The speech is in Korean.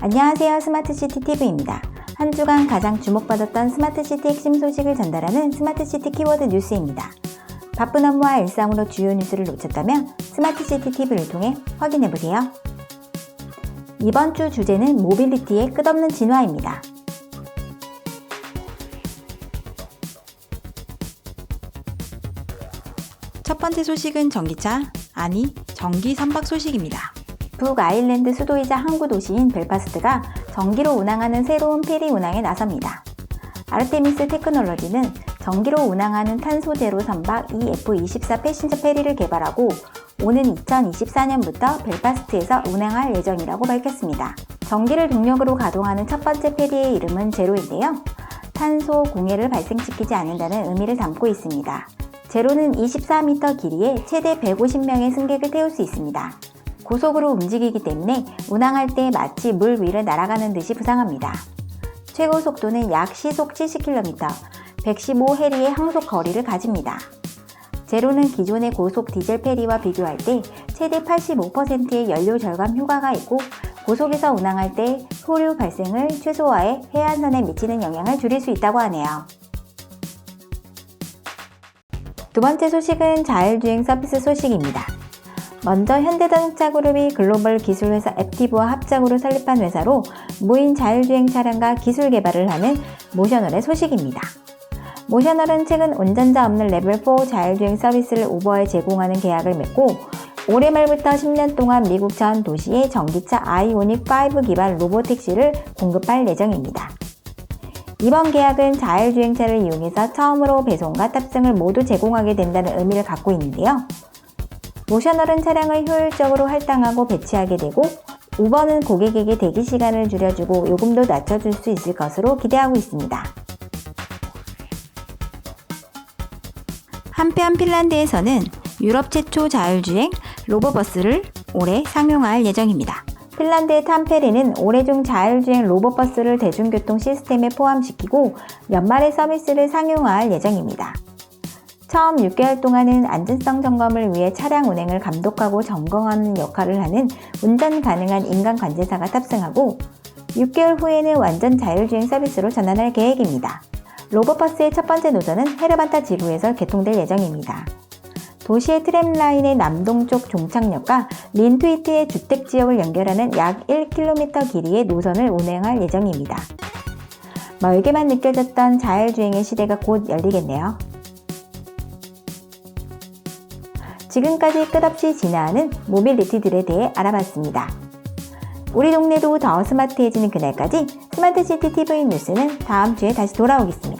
안녕하세요. 스마트시티 TV입니다. 한 주간 가장 주목받았던 스마트시티 핵심 소식을 전달하는 스마트시티 키워드 뉴스입니다. 바쁜 업무와 일상으로 주요 뉴스를 놓쳤다면 스마트시티 TV를 통해 확인해보세요. 이번 주 주제는 모빌리티의 끝없는 진화입니다. 첫 번째 소식은 전기차, 아니, 전기 선박 소식입니다. 북아일랜드 수도이자 항구 도시인 벨파스트가 전기로 운항하는 새로운 페리 운항에 나섭니다. 아르테미스 테크놀로지는 전기로 운항하는 탄소 제로 선박 EF24 패신저 페리를 개발하고 오는 2024년부터 벨파스트에서 운항할 예정이라고 밝혔습니다. 전기를 동력으로 가동하는 첫 번째 페리의 이름은 제로인데요. 탄소 공해를 발생시키지 않는다는 의미를 담고 있습니다. 제로는 24m 길이에 최대 150명의 승객을 태울 수 있습니다. 고속으로 움직이기 때문에 운항할 때 마치 물 위를 날아가는 듯이 부상합니다. 최고 속도는 약 시속 70km, 115해리의 항속 거리를 가집니다. 제로는 기존의 고속 디젤 페리와 비교할 때 최대 85%의 연료 절감 효과가 있고 고속에서 운항할 때 소류 발생을 최소화해 해안선에 미치는 영향을 줄일 수 있다고 하네요. 두 번째 소식은 자율주행 서비스 소식입니다. 먼저 현대자동차 그룹이 글로벌 기술 회사 앱티브와 합작으로 설립한 회사로 무인 자율주행 차량과 기술 개발을 하는 모셔널의 소식입니다. 모셔널은 최근 운전자 없는 레벨 4 자율주행 서비스를 우버에 제공하는 계약을 맺고 올해 말부터 10년 동안 미국 전 도시에 전기차 아이오닉 5 기반 로보택시를 공급할 예정입니다. 이번 계약은 자율주행차를 이용해서 처음으로 배송과 탑승을 모두 제공하게 된다는 의미를 갖고 있는데요. 모셔널은 차량을 효율적으로 할당하고 배치하게 되고 우버는 고객에게 대기 시간을 줄여주고 요금도 낮춰줄 수 있을 것으로 기대하고 있습니다. 한편 핀란드에서는 유럽 최초 자율주행 로보버스를 올해 상용화할 예정입니다. 핀란드의 탐페리는 올해 중 자율주행 로봇버스를 대중교통 시스템에 포함시키고 연말에 서비스를 상용화할 예정입니다. 처음 6개월 동안은 안전성 점검을 위해 차량 운행을 감독하고 점검하는 역할을 하는 운전 가능한 인간 관제사가 탑승하고 6개월 후에는 완전 자율주행 서비스로 전환할 계획입니다. 로봇버스의 첫 번째 노선은 헤르반타 지구에서 개통될 예정입니다. 도시의 트램라인의 남동쪽 종착역과 린트위트의 주택 지역을 연결하는 약 1km 길이의 노선을 운행할 예정입니다. 멀게만 느껴졌던 자율주행의 시대가 곧 열리겠네요. 지금까지 끝없이 진화하는 모빌리티들에 대해 알아봤습니다. 우리 동네도 더 스마트해지는 그날까지 스마트시티 TV 뉴스는 다음 주에 다시 돌아오겠습니다.